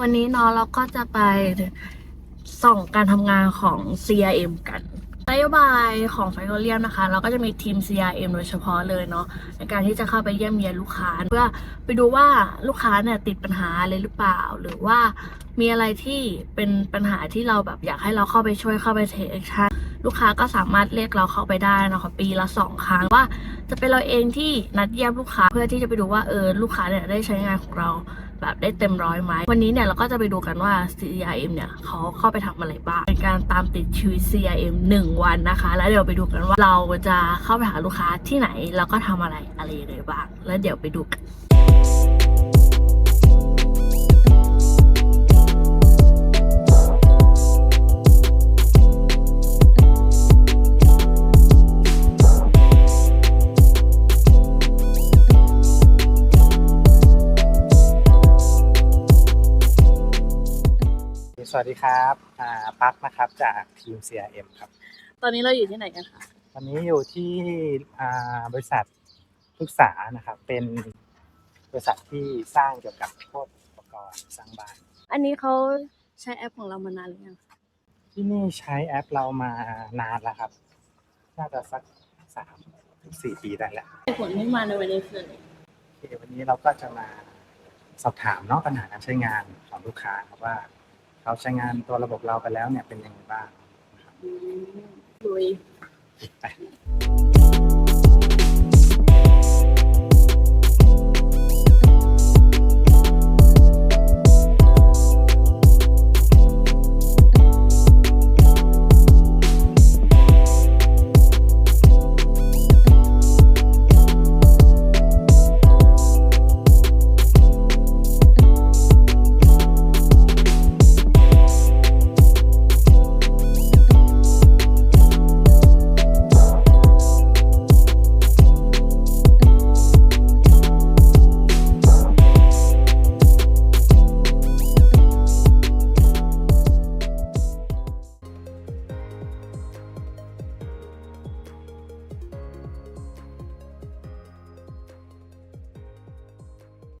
วันนี้เนาะเราก็จะไปส่องการทำงานของ CRM กันนโยบายของไฟโอเลียมนะคะ เราก็จะมีทีม CRM โดยเฉพาะเลยเนาะในการที่จะเข้าไปเยี่ยมเยียนลูกค้า เพื่อไปดูว่าลูกค้าเนี่ยติดปัญหาอะไรหรือเปล่า หรือว่ามีอะไรที่เป็นปัญหาที่เราแบบอยากให้เราเข้าไปช่วยเข้าไปเทคแอคชั่นลูกค้าก็สามารถเรียกเราเข้าไปได้นะคะปีละสองครั้งว่า จะเป็นเราเองที่นัดเยี่ยมลูกค้าเพื่อที่จะไปดูว่าเออลูกค้าเนี่ยได้ใช้งานของเรา แบบได้เต็มร้อยไหมวันนี้เนี่ยเราก็จะไปดูกันว่า CRM เนี่ยเขาเข้าไปทำอะไรบ้างเป็นการตามติดชีวิต CRM 1 วันนะคะ แล้วเดี๋ยวไปดูกันว่าเราจะเข้าไปหาลูกค้าที่ไหนแล้วก็ทำอะไรอะไรยังไงบ้างแล้วเดี๋ยวไปดูกัน วัสดีครับอ่าปักนะครับจากทีม CRM ครับ ตอนนี้เราอยู่ที่ไหนกันคะวันนี้อยู่ที่อ่าบริษัทพึกษานะครับ เป็นบริษัทที่สร้างเกี่ยวกับพวกอุปกรณ์สร้างบ้าน อันนี้เขาใช้แอปของเรามานานหรือยังคะที่นี่ใช้แอปเรามานานแล้วครับ น่าจะสักสามถึงสี่ปีได้แล้วผลที่มาในวันนี้คืออะไรโอเควันนี้เราก็จะมาสอบถามเนาะปัญหาการใช้งานของลูกค้าครับว่า เขาใช้งานตัวระบบเราไปแล้วเนี่ยเป็นยังไงบ้างนะครับลุยไป